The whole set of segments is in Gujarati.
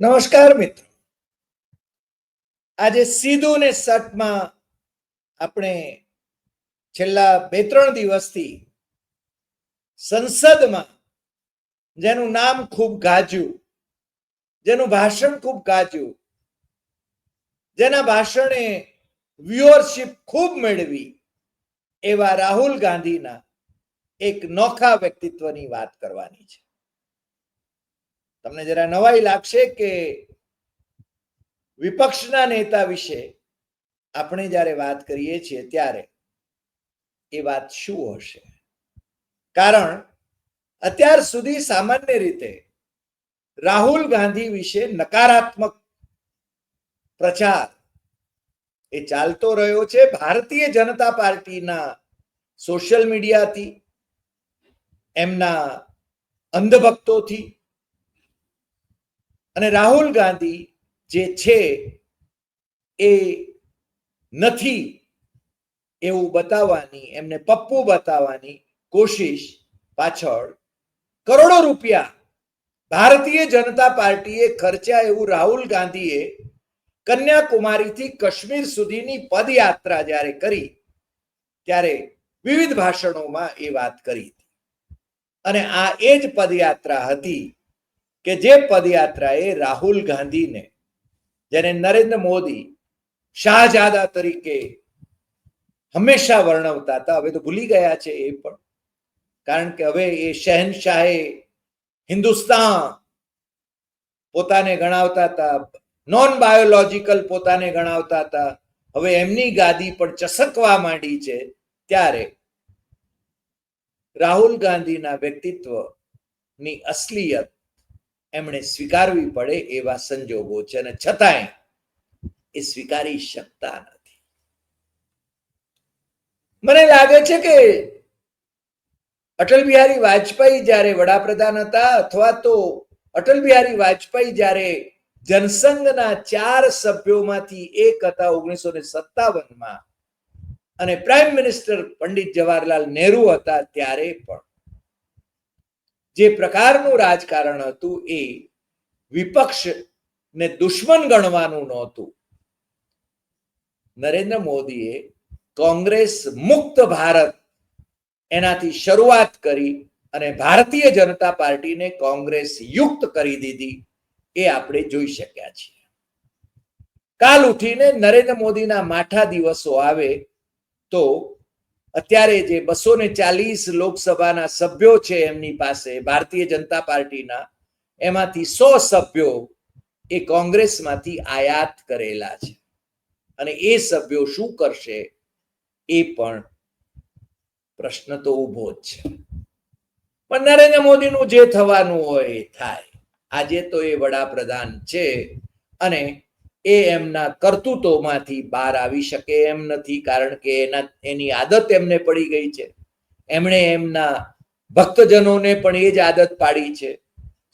નમસ્કાર મિત્રો. આજે સીધું ને સટમાં આપણે છેલ્લા બે ત્રણ દિવસથી સંસદમાં જેનું નામ ખૂબ ગાજ્યું, જેનું ભાષણ ખૂબ ગાજ્યું, જેના ભાષણે વ્યુઅરશિપ ખૂબ મેળવી એવા રાહુલ ગાંધીના એક નોખા વ્યક્તિત્વની વાત કરવાની છે. તમને જરા નવાઈ લાગશે કે વિપક્ષના નેતા વિશે આપણે જ્યારે વાત કરીએ છીએ ત્યારે એ વાત શું હશે? કારણ અત્યાર સુધી સામાન્ય રીતે રાહુલ ગાંધી વિશે નકારાત્મક પ્રચાર એ ચાલતો રહ્યો છે. ભારતીય જનતા પાર્ટીના સોશિયલ મીડિયાથી, એમના અંધભક્તોથી અને રાહુલ ગાંધી જે છે એ નથી એવું બતાવવાની, એમને પપ્પુ બતાવવાની કોશિશ પાછળ કરોડો રૂપિયા ભારતીય જનતા પાર્ટીએ ખર્ચ્યા એવું રાહુલ ગાંધીએ કન્યાકુમારીથી કાશ્મીર સુધીની પદયાત્રા જ્યારે કરી, ત્યારે વિવિધ ભાષણોમાં એ વાત કરી હતી. અને આ એ જ પદયાત્રા હતી કે જે પદયાત્રાએ રાહુલ ગાંધીને, જેને નરેન્દ્ર મોદી શાહજાદા તરીકે હંમેશા વર્ણવતા હતા, હવે તો ભૂલી ગયા છે એ પણ. કારણ કે હવે એ શહેનશાહે હિન્દુસ્તાન પોતાને ગણાવતા હતા નોન બાયોલોજીકલ પોતાને ગણાવતા હતા, હવે એમની ગાદી પણ ચસકવા માંડી છે ત્યારે રાહુલ ગાંધીના વ્યક્તિત્વની અસલિયત એમણે સ્વીકારવી પડે એવા સંજોગો છે અને છતાંય એ સ્વીકારી શકતા નથી. મને લાગે છે કે અટલ બિહારી વાજપેયી જ્યારે વડાપ્રધાન હતા અથવા તો અટલ બિહારી વાજપેયી જ્યારે જનસંઘના ચાર સભ્યોમાંથી એક હતા ઓગણીસો ને સત્તાવનમાં અને પ્રાઇમ મિનિસ્ટર પંડિત જવાહરલાલ નહેરુ હતા ત્યારે પણ. જે પ્રકારનું રાજકારણ હતું એ વિપક્ષ ને દુશ્મન ગણવાનું નહોતું. નરેન્દ્ર મોદીએ કોંગ્રેસ મુક્ત ભારત એનાથી શરૂઆત કરી અને ભારતીય જનતા પાર્ટીને કોંગ્રેસ યુક્ત કરી દીધી એ આપણે જોઈ શક્યા છીએ. કાલ ઉઠીને નરેન્દ્ર મોદીના માઠા દિવસો આવે તો અત્યારે જે બસો ને ચાલીસ લોકસભાના સભ્યો છે એમની પાસે, ભારતીય જનતા પાર્ટીના, એમાંથી સો સભ્યો એ કોંગ્રેસમાંથી આયાત કરેલા છે. અને એ સભ્યો શું કરશે એ પણ પ્રશ્ન તો ઊભો જ છે. પણ નરેન્દ્ર મોદીનું જે થવાનું હોય એ થાય. આજે તો એ વડાપ્રધાન છે અને એ એમના કરતૂતોમાંથી બહાર આવી શકે એમ નથી, કારણ કે એના, એની આદત એમને પડી ગઈ છે. એમણે એમના ભક્તજનોને પણ એ જ આદત પાડી છે.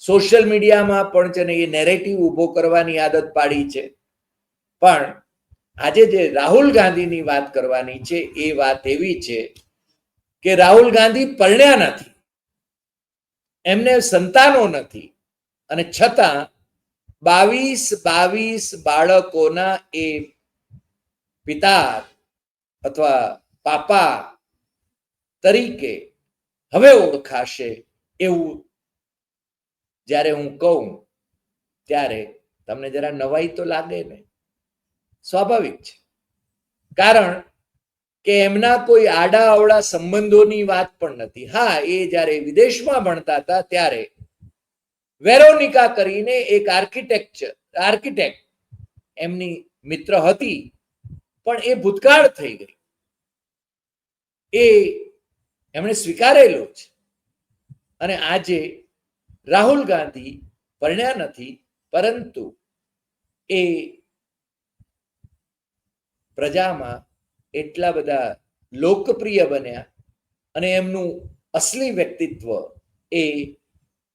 સોશિયલ મીડિયામાં પણ છે ને એ નેરેટિવ ઊભો કરવાની આદત પાડી છે. પણ આજે જે રાહુલ ગાંધીની વાત કરવાની છે, એ વાત એવી છે કે રાહુલ ગાંધી પરણ્યા નથી. એમને સંતાનો નથી. અને છતાં બાવીસ બાવીસ બાળકોના એ પિતા અથવા પાપા તરીકે હવે ઓળખાશે એવું જ્યારે હું કહું ત્યારે તમને જરા નવાઈ તો લાગે ને? સ્વાભાવિક છે. કારણ કે એમના કોઈ આડા અવળા સંબંધોની વાત પણ નથી. હા, એ જ્યારે વિદેશમાં ભણતા હતા ત્યારે વેરોનિકા કરીને એક આર્કિટેક્ચર, આર્કિટેક્ટ એમની મિત્ર હતી, પણ એ ભૂતકાળ થઈ ગઈ એ એમણે સ્વીકારેલો છે અને આજે રાહુલ ગાંધી પરણ્યા નથી, પરંતુ એ પ્રજામાં એટલા બધા લોકપ્રિય બન્યા અને એમનું અસલી વ્યક્તિત્વ એ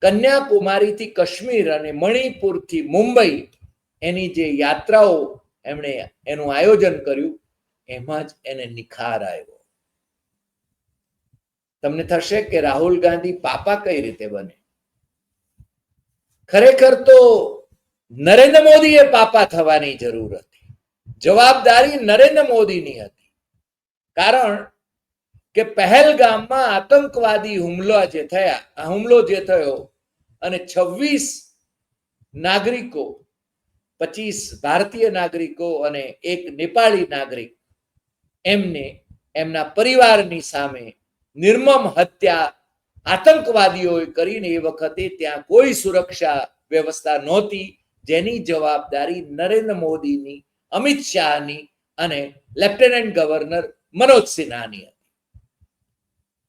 કન્યાકુમારીથી કાશ્મીર અને મણિપુરથી મુંબઈ એની જે યાત્રાઓ એમણે એનું આયોજન કર્યું, એમાં જ એને નિખાર આવ્યો. તમને થશે કે રાહુલ ગાંધી પાપા કઈ રીતે બને? ખરેખર તો નરેન્દ્ર મોદીએ પાપા થવાની જરૂર હતી. જવાબદારી નરેન્દ્ર મોદીની હતી. કારણ કે પહેલગામમાં આતંકવાદી હુમલો જે થયા, હુમલો જે થયો અને છવ્વીસ નાગરિકો, પચીસ ભારતીય નાગરિકો અને એક નેપાળી નાગરિક એમને એમના પરિવારની સામે નિર્મમ હત્યા આતંકવાદીઓએ કરીને એ વખતે ત્યાં કોઈ સુરક્ષા વ્યવસ્થા નહોતી, જેની જવાબદારી નરેન્દ્ર મોદીની, અમિત શાહની અને લેફ્ટનન્ટ ગવર્નર મનોજ સિન્હાની હતી.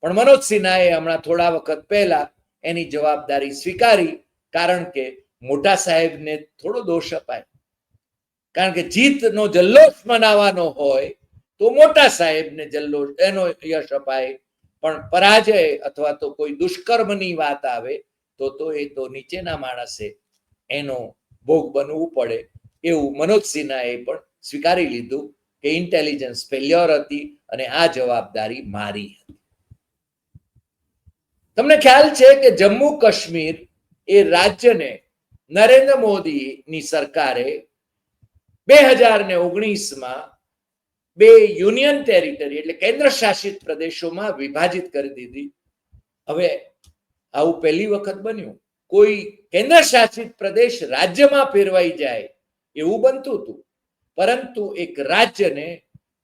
પણ મનોજ સિન્હાએ હમણાં થોડા વખત પહેલા એની જવાબદારી સ્વીકારી કારણ કે મોટા સાહેબને થોડો દોષ અપાય. કારણ કે જીતનો જલ્લોષ મનાવવાનો હોય તો મોટા સાહેબને જલ્લોષ, એનો યશ અપાય. પણ પરાજય અથવા તો કોઈ દુષ્કર્મની વાત આવે તો તો એ તો નીચેના માણસે એનો ભોગ બનવું પડે એવું મનોજ સિન્હાએ પણ સ્વીકારી લીધું કે ઇન્ટેલિજન્સ ફેલ્યોર હતી અને આ જવાબદારી મારી હતી. તમને ખ્યાલ છે કે જમ્મુ કાશ્મીર એ રાજ્યને નરેન્દ્ર મોદીની સરકારે બે હજાર ને ઓગણીસમાં બે યુનિયન ટેરિટરી એટલે કેન્દ્ર શાસિત પ્રદેશોમાં વિભાજિત કરી દીધી. હવે આવું પહેલી વખત બન્યું. કોઈ કેન્દ્ર શાસિત પ્રદેશ રાજ્યમાં ફેરવાઈ જાય એવું બનતું હતું. પરંતુ એક રાજ્યને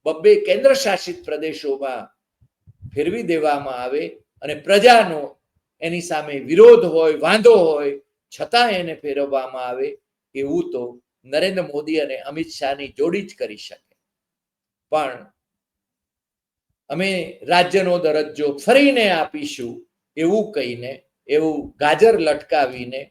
બબ્બે કેન્દ્ર શાસિત પ્રદેશોમાં ફેરવી દેવામાં આવે અને પ્રજાનો એની સામે વિરોધ હોય, વાંધો હોય છતાં એને ફેરવવામાં આવે એવું તો નરેન્દ્ર મોદી અને અમિત શાહની જોડી જ કરી શકે. પણ અમે રાજ્યનો દરજ્જો ફરીને આપીશું એવું કહીને, એવું ગાજર લટકાવીને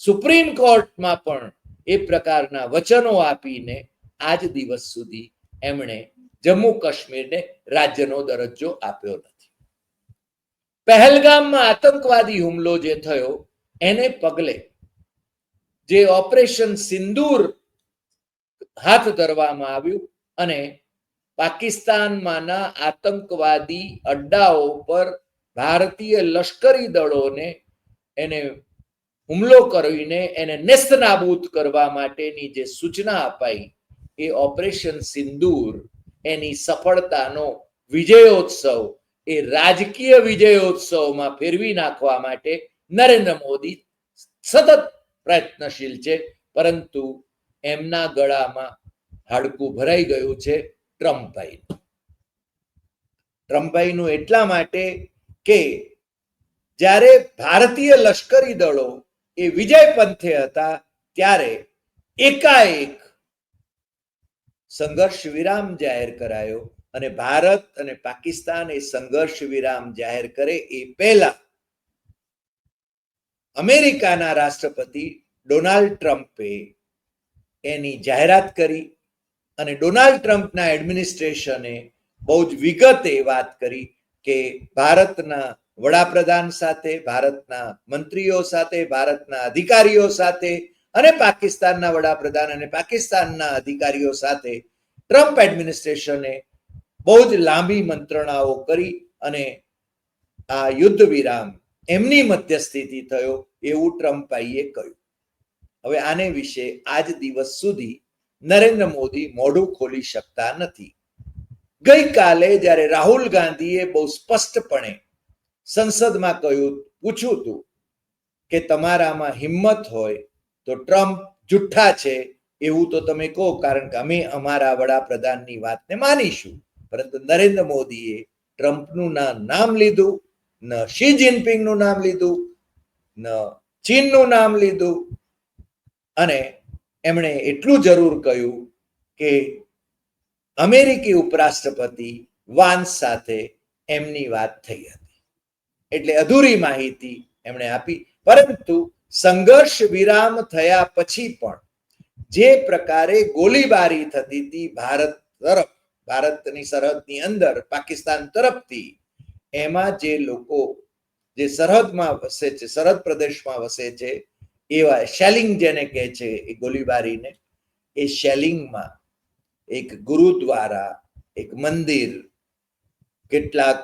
સુપ્રીમ કોર્ટમાં પણ એ પ્રકારના વચનો આપીને આજ દિવસ સુધી એમણે જમ્મુ કાશ્મીરને રાજ્યનો દરજ્જો આપ્યો નથી. પહેલગામમાં આતંકવાદી હુમલો જે થયો, એને પગલે જે ઓપરેશન સિંદૂર હાથ ધરવામાં આવ્યું અને પાકિસ્તાનમાંના આતંકવાદી અડ્ડાઓ પર ભારતીય લશ્કરી દળોને એને હુમલો કરીને એને નેસ્તનાબૂદ કરવા માટેની જે સૂચના અપાઈ, એ ઓપરેશન સિંદૂર એની સફળતાનો વિજયોત્સવ એ રાજકીય વિજયોત્સવમાં ફેરવી નાખવા માટે નરેન્દ્ર મોદી સતત પ્રયત્નશીલ છે, પરંતુ એમના ગળામાં હાડકું ભરાઈ ગયું છે ટ્રમ્પભાઈ ટ્રમ્પભાઈનું એટલા માટે કે જ્યારે ભારતીય લશ્કરી દળો એ વિજય પંથે હતા, ત્યારે એકાએક સંઘર્ષ વિરામ જાહેર કરાયો અને ભારત અને પાકિસ્તાન એ સંઘર્ષ વિરામ જાહેર કરે એ પહેલા અમેરિકાના રાષ્ટ્રપતિ ડોનાલ્ડ ટ્રમ્પે એની જાહેરાત કરી અને ડોનાલ્ડ ટ્રમ્પના એડમિનિસ્ટ્રેશને બહુ જ વિગતે વાત કરી કે ભારતના વડાપ્રધાન સાથે, ભારતના મંત્રીઓ સાથે, ભારતના અધિકારીઓ સાથે અને પાકિસ્તાનના વડાપ્રધાન અને પાકિસ્તાનના અધિકારીઓ સાથે ટ્રમ્પ એડમિનિસ્ટ્રેશને બહુ જ લાંબી મંત્રણાઓ કરી અને આ યુદ્ધ વિરામ એમની મધ્યસ્થિતિ થયો એવું ટ્રમ્પાઈએ કહ્યું. હવે આને વિશે આજ દિવસ સુધી નરેન્દ્ર મોદી મોઢું ખોલી શકતા નથી. ગઈકાલે જ્યારે રાહુલ ગાંધીએ બહુ સ્પષ્ટપણે સંસદમાં કહ્યું, પૂછ્યું હતું કે તમારામાં હિંમત હોય તો ટ્રમ્પ જુઠ્ઠા છે એવું તો તમે કહો, કારણ કે અમે અમારા વડાપ્રધાનની વાતને માનીશું. પરંતુ નરેન્દ્ર મોદીએ ટ્રમ્પનું ના નામ લીધું, ન શી જિનપિંગનું નામ લીધું, ન ચીનનું નામ લીધું. અને એમણે એટલું જરૂર કહ્યું કે અમેરિકી ઉપરાષ્ટ્રપતિ વાન્સ સાથે એમની વાત થઈ હતી. એટલે અધૂરી માહિતી એમણે આપી. પરંતુ સંઘર્ષ વિરામ થયા પછી પણ જે પ્રકારે ગોળીબારી થતી હતી ભારત તરફ ભારતની સરહદની અંદર પાકિસ્તાન તરફથી એમાં જે લોકો, જે સરહદમાં વસે છે, સરહદ પ્રદેશમાં વસે છે, એવા શેલિંગ જેને કહે છે એ ગોળીબારીને એ શેલિંગમાં એક ગુરુદ્વારા, એક મંદિર, કેટલાક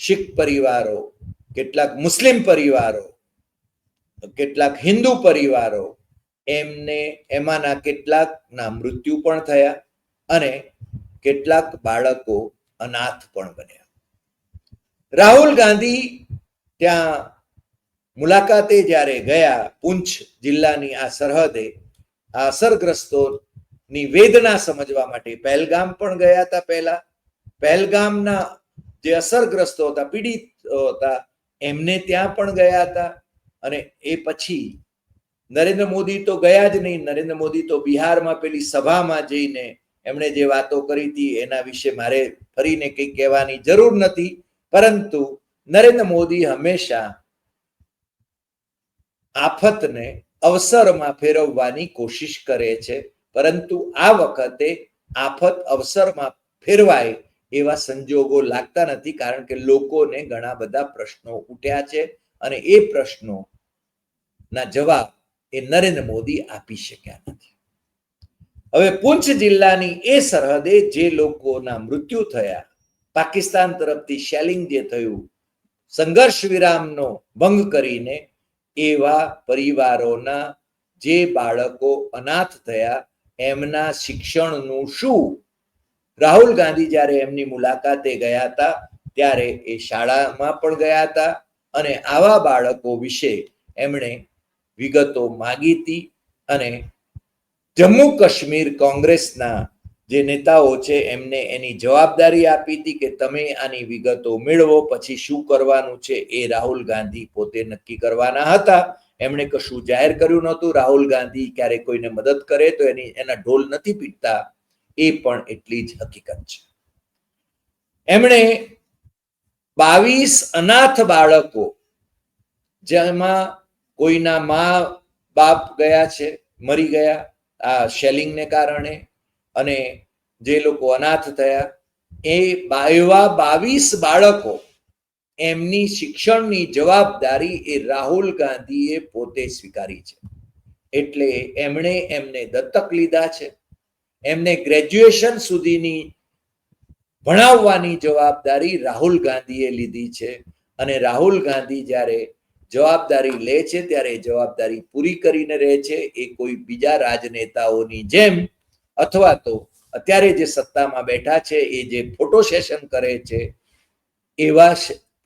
શીખ પરિવારો, કેટલાક મુસ્લિમ પરિવારો, કેટલાક હિન્દુ પરિવારો એમને, એમાંના કેટલાકના મૃત્યુ પણ થયા અને કેટલાક બાળકો અનાથ પણ બન્યા. રાહુલ ગાંધી ત્યાં મુલાકાતે જ્યારે ગયા પૂંછ જિલ્લાની આ સરહદે, આ અસરગ્રસ્તોની વેદના સમજવા માટે પહેલગામ પણ ગયા હતા પહેલા. પહેલગામના જે અસરગ્રસ્તો હતા, પીડિત હતા, એમને ત્યાં પણ ગયા હતા. અને એ પછી નરેન્દ્ર મોદી તો ગયા જ નહીં. નરેન્દ્ર મોદી તો બિહારમાં પેલી સભામાં જઈને એમણે જે વાતો કરી હતી એના વિશે મારે ફરીને કંઈ કહેવાની જરૂર નથી, પરંતુ નરેન્દ્ર મોદી હંમેશા આફતને અવસરમાં ફેરવવાની કોશિશ કરે છે, પરંતુ આ વખતે આફત અવસરમાં ફેરવાય એવા સંજોગો લાગતા નથી, કારણ કે લોકોને ઘણા બધા પ્રશ્નો ઉઠ્યા છે અને એ પ્રશ્નો ના જવાબ એ નરેન્દ્ર મોદી આપી શક્યા નથી. હવે પૂંછ જિલ્લાની એ સરહદે જે લોકોના મૃત્યુ થયા, પાકિસ્તાન તરફથી શેલિંગ જે થયું, સંઘર્ષ વિરામનો ભંગ કરીને એવા પરિવારોના જે બાળકો અનાથ થયા, એમના શિક્ષણનું શું? રાહુલ ગાંધી જ્યારે એમની મુલાકાતે ગયા હતા, ત્યારે એ શાળામાં પણ ગયા હતા અને આવા બાળકો વિશે એમણે વિગતો માગી હતી અને જમ્મુ કાશ્મીર કોંગ્રેસના જે નેતાઓ છે, એમને એની જવાબદારી આપી હતી કે તમે આની વિગતો મેળવો, પછી શું કરવાનું છે એ રાહુલ ગાંધી પોતે નક્કી કરવાના હતા. એમણે કશું જાહેર કર્યું નહોતું. રાહુલ ગાંધી ક્યારે કોઈને મદદ કરે તો એની, એના ઢોલ નથી પીટતા. એ પણ એટલી જ હકીકત છે. એમણે બાવીસ અનાથ બાળકો, જેમાં કોઈના મા બાપ ગયા છે, મરી ગયા આ શેલિંગને કારણે અને જે લોકો અનાથ થયા, એ એવા બાવીસ બાળકો એમની શિક્ષણની જવાબદારી એ રાહુલ ગાંધીએ પોતે સ્વીકારી છે. એટલે એમણે એમને દત્તક લીધા છે. એમને ગ્રેજ્યુએશન સુધીની ભણાવવાની જવાબદારી રાહુલ ગાંધીએ લીધી છે. અને રાહુલ ગાંધી જ્યારે જવાબદારી લે છે, ત્યારે જવાબદારી પૂરી કરીને રહે છે. એ કોઈ બીજા રાજનેતાઓની જેમ અથવા તો અત્યારે જે સત્તામાં બેઠા છે, એ જે ફોટો સેશન કરે છે, એવા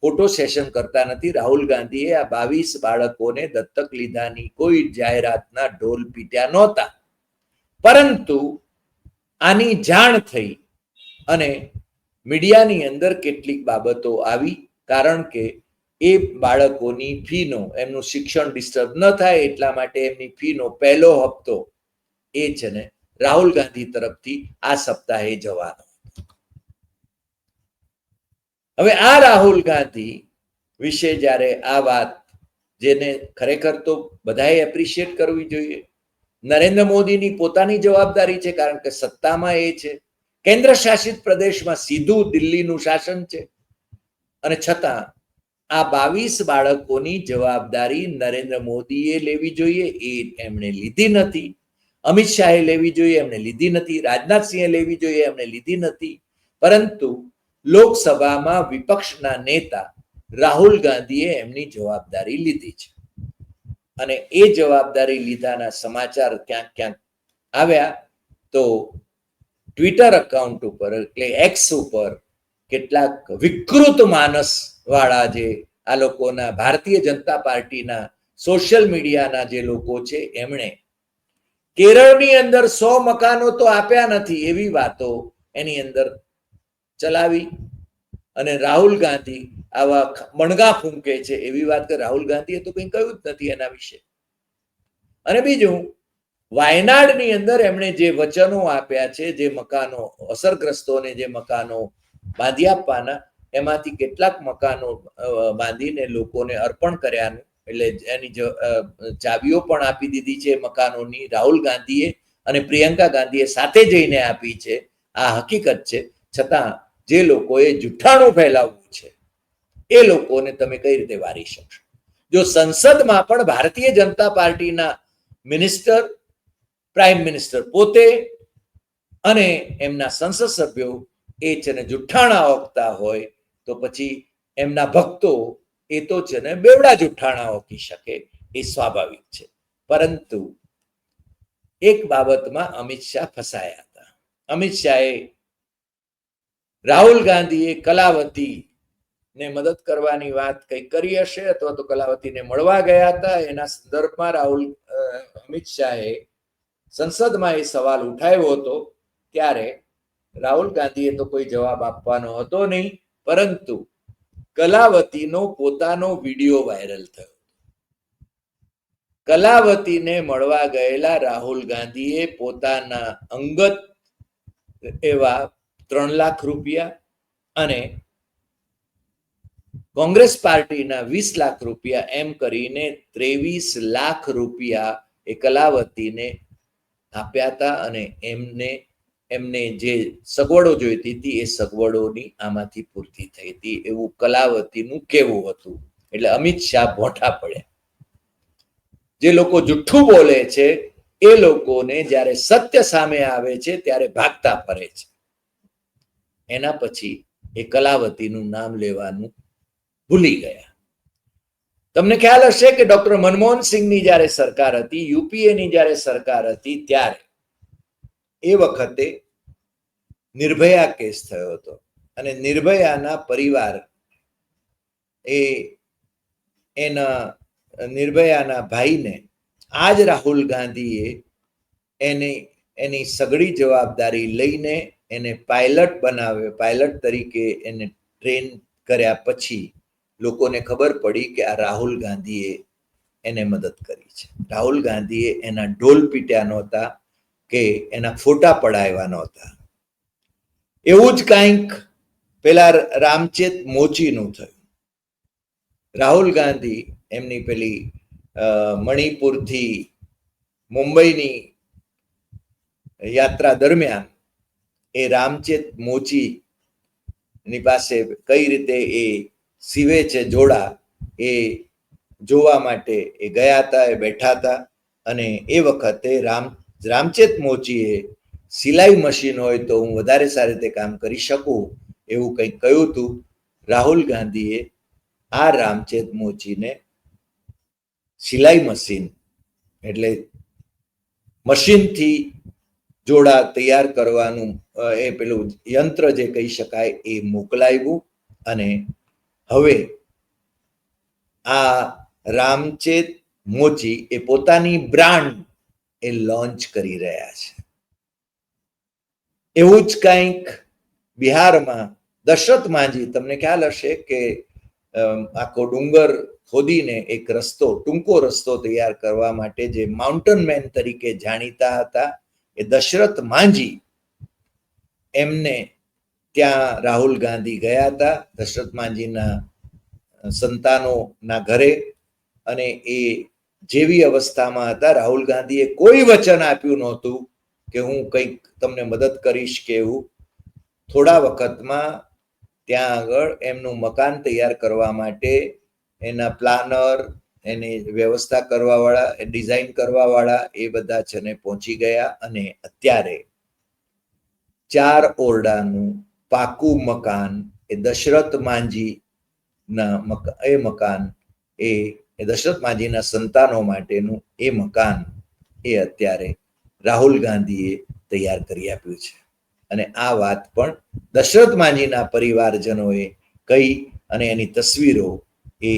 ફોટો સેશન કરતા નથી. રાહુલ ગાંધીએ આ બાવીસ બાળકોને દત્તક લીધાની કોઈ જાહેરાતના ઢોલ પીટ્યા નહોતા. પરંતુ આની જાણ થઈ અને મીડિયાની અંદર કેટલીક બાબતો આવી, કારણ કે એ બાળકોની ફીનો, એમનું શિક્ષણ ડિસ્ટર્બ ન થાય એટલા માટે એમની ફીનો પહેલો હપ્તો એ છે ને રાહુલ ગાંધી તરફથી આ સપ્તાહે જવાનો. હવે આ રાહુલ ગાંધી વિશે જ્યારે આ વાત જેને ખરેખર તો બધાએ એપ્રિશિએટ કરવી જોઈએ, નરેન્દ્ર મોદીની પોતાની જવાબદારી છે કારણ કે સત્તામાં એ છે. કેન્દ્ર શાસિત પ્રદેશમાં સીધું દિલ્હીનું શાસન છે. અને છતાં આ બાવીસ બાળકોની જવાબદારી નરેન્દ્ર મોદીએ લેવી જોઈએ. એ એમણે લીધી નથી. અમિત શાહે લેવી જોઈએ, એમણે લીધી નથી. રાજનાથસિંહે લેવી જોઈએ, એમણે લીધી નથી. પરંતુ લોકસભામાં વિપક્ષના નેતા રાહુલ ગાંધીએ એમની જવાબદારી લીધી છે. અને એ જવાબદારી લીધાના સમાચાર ક્યાંક ક્યાંક આવ્યા તો ટ્વિટર અકાઉન્ટ ઉપર, એટલે એક્સ ઉપર કેટલાક વિકૃત માનસ વાળા જે આ લોકોના ભારતીય જનતા પાર્ટીના સોશિયલ મીડિયાના જે લોકો છે, એમણે કેરળની અંદર સો મકાનો તો આપ્યા નથી એવી વાતો એની અંદર ચલાવી અને રાહુલ ગાંધી આવા મણગા ફૂંકે છે એવી વાત કે રાહુલ ગાંધીએ તો કંઈ કહ્યું જ નથી એના વિશે. અને બીજું, વાયનાડની અંદર એમણે જે વચનો આપ્યા છે, જે મકાનો અસરગ્રસ્તોને જે મકાનો બાંધી આપવાના એમાંથી કેટલાક મકાનો બાંધીને લોકોને અર્પણ કર્યાનું. એટલે એની ચાવીઓ પણ આપી દીધી છે મકાનોની. રાહુલ ગાંધીએ અને પ્રિયંકા ગાંધીએ સાથે જઈને આપી છે. આ હકીકત છે. છતાં જે લોકોએ જુઠ્ઠાણું ફેલાવવું છે, એ લોકોને તમે કઈ રીતે વારી શકશો? જો સંસદમાં પણ ભારતીય જનતા પાર્ટીના મિનિસ્ટર, પ્રાઇમ મિનિસ્ટર પોતે અને એમના સંસદ સભ્યો એ છે ને જુઠ્ઠાણા ઓકતા હોય તો પછી એમના ભક્તો એ તો છે ને બેવડા જુઠ્ઠાણા ઓકી શકે એ સ્વાભાવિક છે. પરંતુ એક બાબતમાં અમિત શાહ ફસાયા હતા. અમિત શાહે રાહુલ ગાંધીએ કલાવતી ને મદદ કરવાની વાત કઈ કરી હશે અથવા તો કલાવતીને મળવા ગયા હતા? એના સંદર્ભમાં રાહુલ અમિત શાહે સંસદમાં એ સવાલ ઉઠાવ્યો હતો. ત્યારે રાહુલ ગાંધીએ તો કોઈ જવાબ આપવાનો હતો નહીં. પરંતુ કલાવતીનો પોતાનો વીડિયો વાયરલ થયો. કલાવતીને મળવા ગયેલા રાહુલ ગાંધીએ પોતાના અંગત એવા ત્રણ લાખ રૂપિયા અને કોંગ્રેસ પાર્ટીના વીસ લાખ રૂપિયા એમ કરીને ત્રેવીસ લાખ રૂપિયા એ કલાવતીને આપ્યા હતા અને એમને એમને જે સગવડો જોઈતી હતી એ સગવડોની આમાંથી પૂર્તિ થઈ હતી. એવું કલાવતીનું કેવું હતું. એટલે અમિત શાહ ભોંઠા પડ્યા. જે લોકો જુઠ્ઠું બોલે છે, એ લોકોને જ્યારે સત્ય સામે આવે છે, ત્યારે ભાગતા ફરે છે. એના પછી એ કલાવતીનું નામ લેવાનું ભૂલી ગયા. તમને ખ્યાલ હશે કે ડોક્ટર મનમોહન સિંહની જ્યારે સરકાર હતી યુપીએની જ્યારે સરકાર હતી, ત્યારે એ વખતે નિર્ભયા કેસ થયો હતો. અને નિર્ભયાના પરિવાર એ એના, નિર્ભયાના ભાઈને આજ રાહુલ ગાંધીએ એને, એની સગળી જવાબદારી લઈને એને પાયલટ બનાવ્યો પાયલટ તરીકે એને ટ્રેન કર્યા પછી લોકોને ખબર પડી કે આ રાહુલ ગાંધીએ એને મદદ કરી છે. રાહુલ ગાંધીએ એના ઢોલ પીટ્યા નહોતા. કે એના ફોટા પડાવ્યા નહોતા. એવું જ કાંઈક પેલા રામચેત મોચીનું થયું. રાહુલ ગાંધી એમની પેલી મણિપુરથી મુંબઈની યાત્રા દરમિયાન એ રામચેત મોચી ની પાસે કઈ રીતે એ સીવે છે જોડા એ જોવા માટે એ ગયા હતા, એ બેઠા હતા અને એ વખતે રામ રામચેત મોચીએ સિલાઈ મશીન હોય તો હું વધારે સારી રીતે કામ કરી શકું એવું કંઈક કહ્યું હતું. રાહુલ ગાંધીએ આ રામચેત મોચીને સિલાઈ મશીન એટલે મશીનથી જોડા તૈયાર કરવાનું એ પેલું યંત્ર જે કહી શકાય એ મોકલાવ્યું અને હવે આ રામચેત મોચી એ પોતાની બ્રાન્ડ એ લોન્ચ કરી રહ્યા છે. એવું જ કંઈક બિહારમાં દશરથ માંજી, તમને ખ્યાલ હશે કે આખો ડુંગર ખોદીને એક રસ્તો, ટૂંકો રસ્તો તૈયાર કરવા માટે જે માઉન્ટન મેન તરીકે જાણીતા હતા, એ દશરથ માંજી એમને ત્યાં રાહુલ ગાંધી ગયા હતા, દશરથ માંજીના સંતાનોના ઘરે અને એ જેવી અવસ્થામાં હતા, રાહુલ ગાંધીએ કોઈ વચન આપ્યું નહોતું કે હું કંઈક તમને મદદ કરીશ કે એવું. થોડા વખતમાં ત્યાં આગળ એમનું મકાન તૈયાર કરવા માટે એના પ્લાનર, એની વ્યવસ્થા કરવા વાળા ડિઝાઇન કરવા વાળા એ બધા છે ને પહોંચી ગયા અને અત્યારે ચાર ઓરડાનું પાકું મકાન એ દશરથ માંજી ના મકા, એ મકાન એ એ દશરથ માજીના સંતાનો માટેનું એ મકાન એ અત્યારે રાહુલ ગાંધીએ તૈયાર કરી આપ્યું છે. અને આ વાત પણ દશરથ માજીના પરિવારજનોએ કહી અને એની તસવીરો એ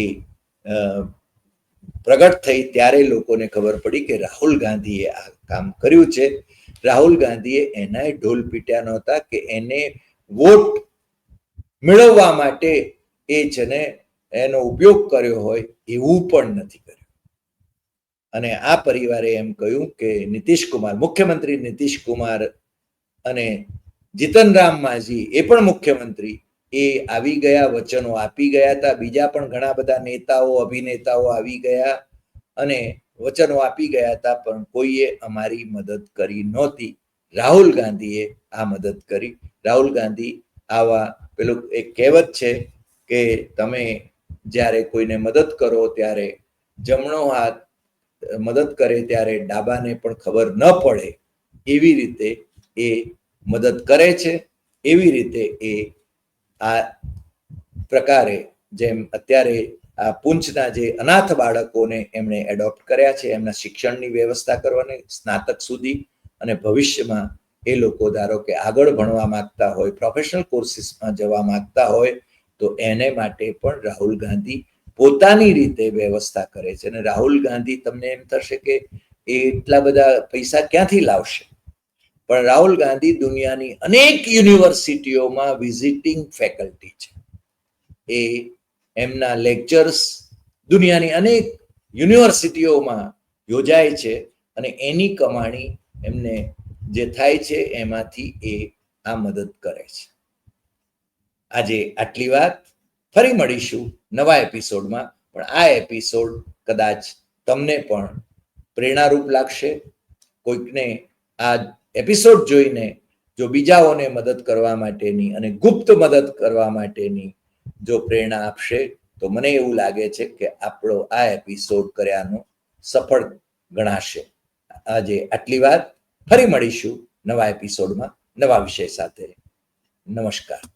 પ્રગટ થઈ ત્યારે લોકોને ખબર પડી કે રાહુલ ગાંધીએ આ કામ કર્યું છે. રાહુલ ગાંધીએ એનાય ઢોલ પીટ્યા નહોતા કે એને વોટ મેળવવા માટે એ છે ને એનો ઉપયોગ કર્યો હોય એવું પણ નથી કર્યું. અને આ પરિવારે એમ કહ્યું કે નીતિશ કુમાર મુખ્યમંત્રી નીતિશ કુમાર અને જીતનરામ માઝી એ પણ મુખ્યમંત્રી, એ આવી ગયા, વચનો આપી ગયા હતા. બીજા પણ ઘણા બધા નેતાઓ, અભિનેતાઓ આવી ગયા અને વચનો આપી ગયા હતા, પણ કોઈએ અમારી મદદ કરી નહોતી. રાહુલ ગાંધીએ આ મદદ કરી. રાહુલ ગાંધી આવા પેલું એક કહેવત છે કે તમે જ્યારે કોઈને મદદ કરો, ત્યારે જમણો હાથ મદદ કરે ત્યારે ડાબાને પણ ખબર ન પડે. એવી રીતે એ મદદ કરે છે. એવી રીતે એ આ પ્રકારે જેમ અત્યારે આ પૂંચના જે અનાથ બાળકોને એમણે એડોપ્ટ કર્યા છે, એમના શિક્ષણની વ્યવસ્થા કરવાની સ્નાતક સુધી અને ભવિષ્યમાં એ લોકો ધારો કે આગળ ભણવા માંગતા હોય પ્રોફેશનલ કોર્સિસમાં જવા માંગતા હોય તો એને માટે પણ રાહુલ ગાંધી પોતાની રીતે વ્યવસ્થા કરે છે. અને રાહુલ ગાંધી તમને એમ થશે કે એટલા બધા પૈસા ક્યાંથી લાવશે? પણ રાહુલ ગાંધી દુનિયાની અનેક યુનિવર્સિટીઓમાં વિઝિટિંગ ફેકલ્ટી છે. એ એમના લેક્ચર્સ દુનિયાની અનેક યુનિવર્સિટીઓમાં યોજાય છે અને એની કમાણી એમને જે થાય છે એમાંથી એ આ મદદ કરે છે. આજે આટલી વાત. ફરી મળીશું નવા એપિસોડમાં. પણ આ એપિસોડ કદાચ તમને પણ પ્રેરણારૂપ લાગશે. કોઈકને આ એપિસોડ જોઈને જો બીજાઓને મદદ કરવા માટેની અને ગુપ્ત મદદ કરવા માટેની જો પ્રેરણા આપશે, તો મને એવું લાગે છે કે આપણો આ એપિસોડ કર્યાનો સફળ ગણાશે. આજે આટલી વાત. ફરી મળીશું નવા એપિસોડમાં નવા વિષય સાથે. નમસ્કાર.